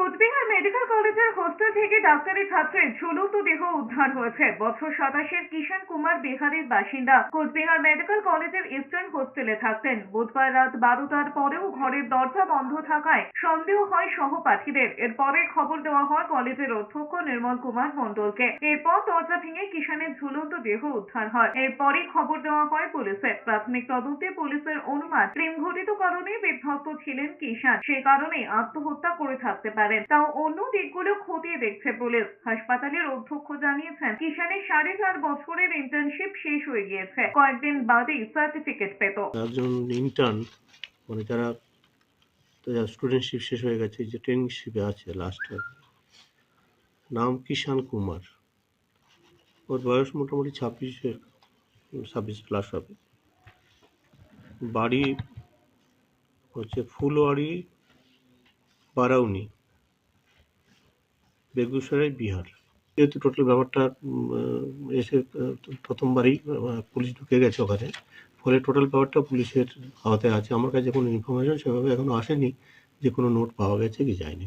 Cooch Behar medical কলেজের hostel থেকে ডাক্তারি ছাত্রের ঝুলন্ত দেহ উদ্ধার হয়েছে। বছর সাতাশের কিষান কুমার বিহারের বাসিন্দা কোচবিহার মেডিকেল কলেজের ইস্টার্ন হোস্টেলে থাকতেন। বুধবার রাত বারোটার পরেও ঘরের দরজা বন্ধ থাকায় সন্দেহ হয় সহপাঠীদের। এরপরে খবর দেওয়া হয় কলেজের অধ্যক্ষ নির্মল কুমার মণ্ডলকে। এরপর দরজা ভেঙে কিষানের ঝুলন্ত দেহ উদ্ধার হয়। এরপরই খবর দেওয়া হয় পুলিশে প্রাথমিক তদন্তে পুলিশের অনুমান প্রেমঘটিত কারণে বিধ্বস্ত ছিলেন কিষান সেই কারণে আত্মহত্যা করে থাকতে পারেন তাও অন্য দিকগুলো খতিয়ে দেখছে পুলিশ। হাসপাতালের অধ্যক্ষ জানিয়েছেন কিষানের সাড়ে চার বছরের ইন্টার্নশিপ শেষ হয়ে গিয়েছে। কয়েকদিন বাদেই সার্টিফিকেট পেত। একজন ইন্টার্ন মানে যারা স্টুডেন্টশিপ শেষ হয়ে গেছে যে ট্রেনিংশিপে আছে লাস্টে নাম কিষান কুমার। ওর বয়স মোটামুটি ছাব্বিশের ছাব্বিশ প্লাস হবে। বাড়ি হচ্ছে ফুলওয়ারি, বারাউনি। বেগুসরাই বিহার। যেহেতু টোটাল ব্যাপারটা এসে প্রথমবারই পুলিশ ঢুকে গেছে ওখানে। ফলে টোটাল ব্যাপারটা পুলিশের হাতে আছে। আমার কাছে কোনো ইনফরমেশন সেভাবে এখনও আসেনি যে কোনো নোট পাওয়া গেছে কি যায়নি।